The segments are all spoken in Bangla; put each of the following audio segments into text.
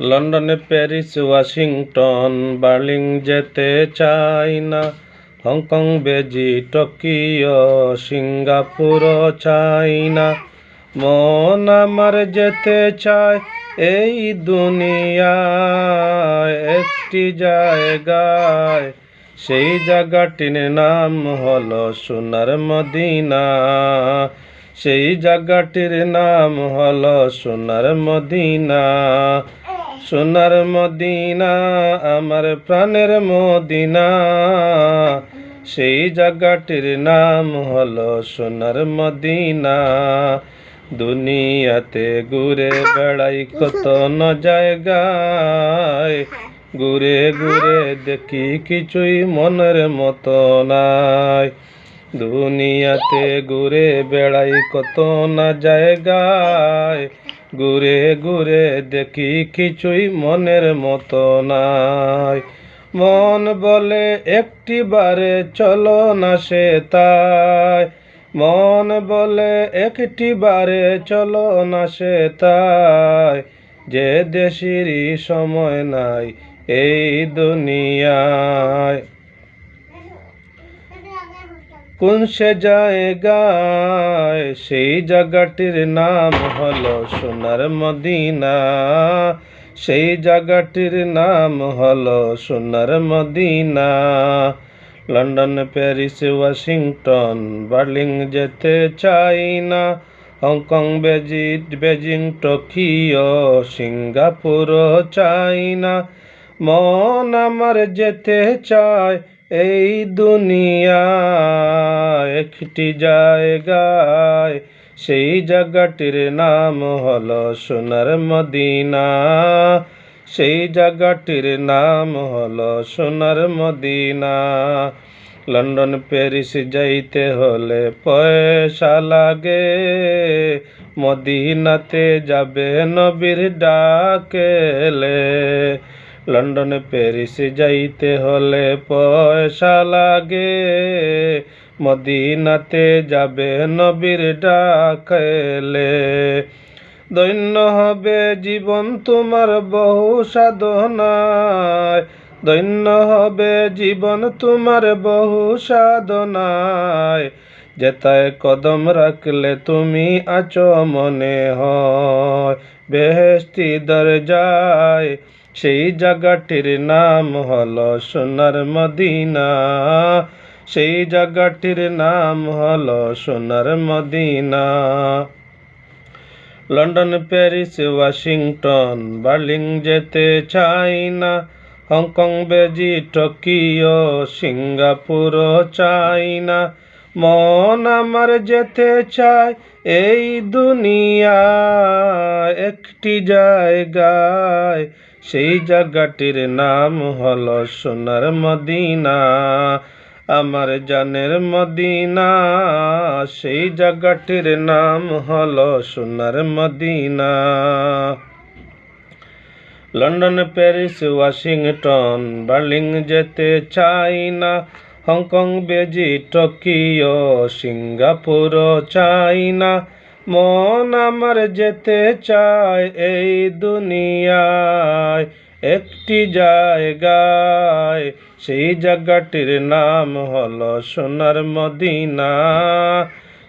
লন্ডনে, প্যারিস, ওয়াশিংটন, বার্লিং যেতে চাই না হংকং, বেজি, টোকিও, সিঙ্গাপুর চাই না মন আমার যেতে চায় এই দুনিয়ায়, একটি জায়গায়। সেই জায়গাটির নাম হলো সোনার মদিনা। সেই জায়গাটির নাম হলো সোনার মদিনা। সোনার মদিনা, আমার প্রাণের মদিনা। সেই জায়গাটির নাম হলো সোনার মদিনা। দুনিয়াতে ঘুরে বেড়াই কত ন জায়গায়। ঘুরে ঘুরে দেখি কিছুই মনের মতো নাই। দুনিয়াতে ঘুরে বেড়াই কত না জায়গায়। ঘুরে ঘুরে দেখি কিছুই মনের মতো নাই। মন বলে একটি বারে চলো না সে তাই। মন বলে একটি বারে চলো না সে তাই। যে দেশেরই সময় নাই এই দুনিয়ায়। কোন সে জায়গায় সেই জায়গাটির নাম হলো সোনার মদিনা। সেই জায়গাটির নাম হলো সোনার Medina. London, Paris, Washington, Berlin যেতে চাই না। Hong Kong Beijing Beijing, Tokyo Singapore চাই না। মন আমার যেতে চায় এই দুনিয়া একটি জায়গায়, সেই জায়গাটির নাম হলো সোনার মদিনা। সেই জায়গাটির নাম হলো সোনার মদিনা। লন্ডন, প্যারিস যাইতে হলে পয়সা লাগে। মদিনাতে যাবে নবীর ডাকেলে। লন্ডন প্যারিস যাইতে হলে পয়সা লাগে। মদিনাতে যাবে নবীর ডাকেলে। দৈন্য হবে জীবন তোমার বহু সাধনায়। দৈন্য হবে জীবন তোমার বহু সাধনায়। যেতায় কদম রাখলে তুমি আছো মনে হয় বেহেস্তি দরজায় সেই জায়গাটির নাম হলো সোনার মদিনা। সেই জায়গাটির নাম হলো সোনার Medina. London, Paris, Washington, Berlin যেতে চাই না। হংকং, বেজি, টোকিও সিঙ্গাপুর চাই না। মন আমার যেতে চায় এই দুনিয়া একটি জায়গায়। সেই জায়গাটির নাম হলো সোনার মদিনা, আমার জানের মদিনা। সেই জায়গাটির নাম হলো Sonar Madina. London, Paris, Washington, Berlin যেতে চাই না। হংকং, বেজি, টোকিও সিঙ্গাপুর চাই না। মন আমার যেতে চায় এই দুনিয়ায়, একটি জায়গায়। সেই জায়গাটির নাম হলো সোনার মদিনা।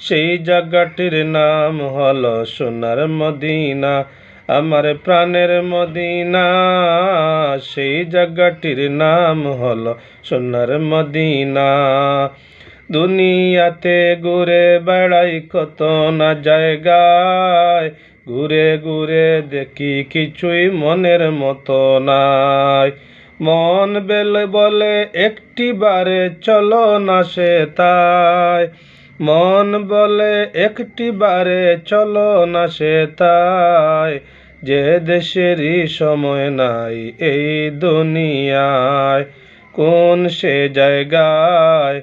সেই জায়গাটির নাম হলো সোনার মদিনা, আমার প্রাণের মদিনা। সেই জায়গাটির নাম হলো সোনার মদিনা। দুনিয়াতে ঘুরে বেড়াই কত না জায়গায়। ঘুরে ঘুরে দেখি কিছুই মনের মতো নাই। মন বেলে বলে একটি বারে চলো না সে তাই। মন বলে একটি বারে চলো না সে তাই। যে দেশেরই সময় নাই এই দুনিয়ায়, কোন সে জায়গায়?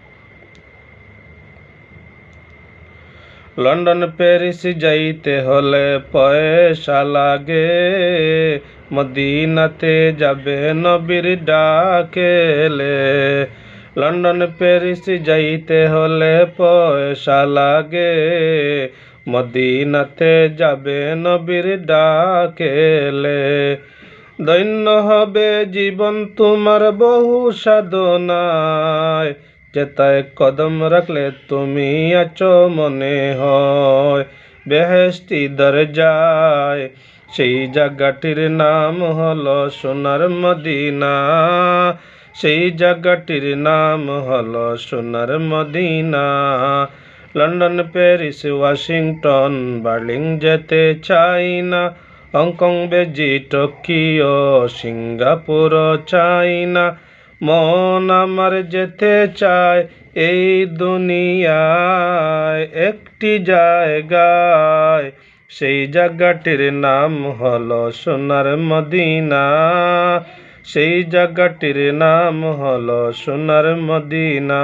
লন্ডন প্যারিস যাইতে হলে পয়সা লাগে। মদিনাতে যাবে নবীর ডাকেলে। লন্ডন প্যারিস যাইতে হলে পয়সা লাগে। মদিনাতে যাবে নবীর ডাকেলে। দৈন্য হবে জীবন তোমার বহু সাধনায়। যেতায় কদম রাখলে তুমি আছো মনে হয়। বেহেস্তি দরজায় সেই জায়গাটির নাম হলো সোনার মদিনা। সেই জায়গাটির নাম হলো Sonar Madina. London, Paris, Washington Berlin যেতে চাই না। হংকং, বেজি, টোকিও সিঙ্গাপুর চাইনা মন আমার যেতে চায় এই দুনিয়ায়, একটি জায়গায়। সেই জায়গাটির নাম হলো সোনার মদিনা। সেই জায়গাটির নাম হলো সোনার মদিনা।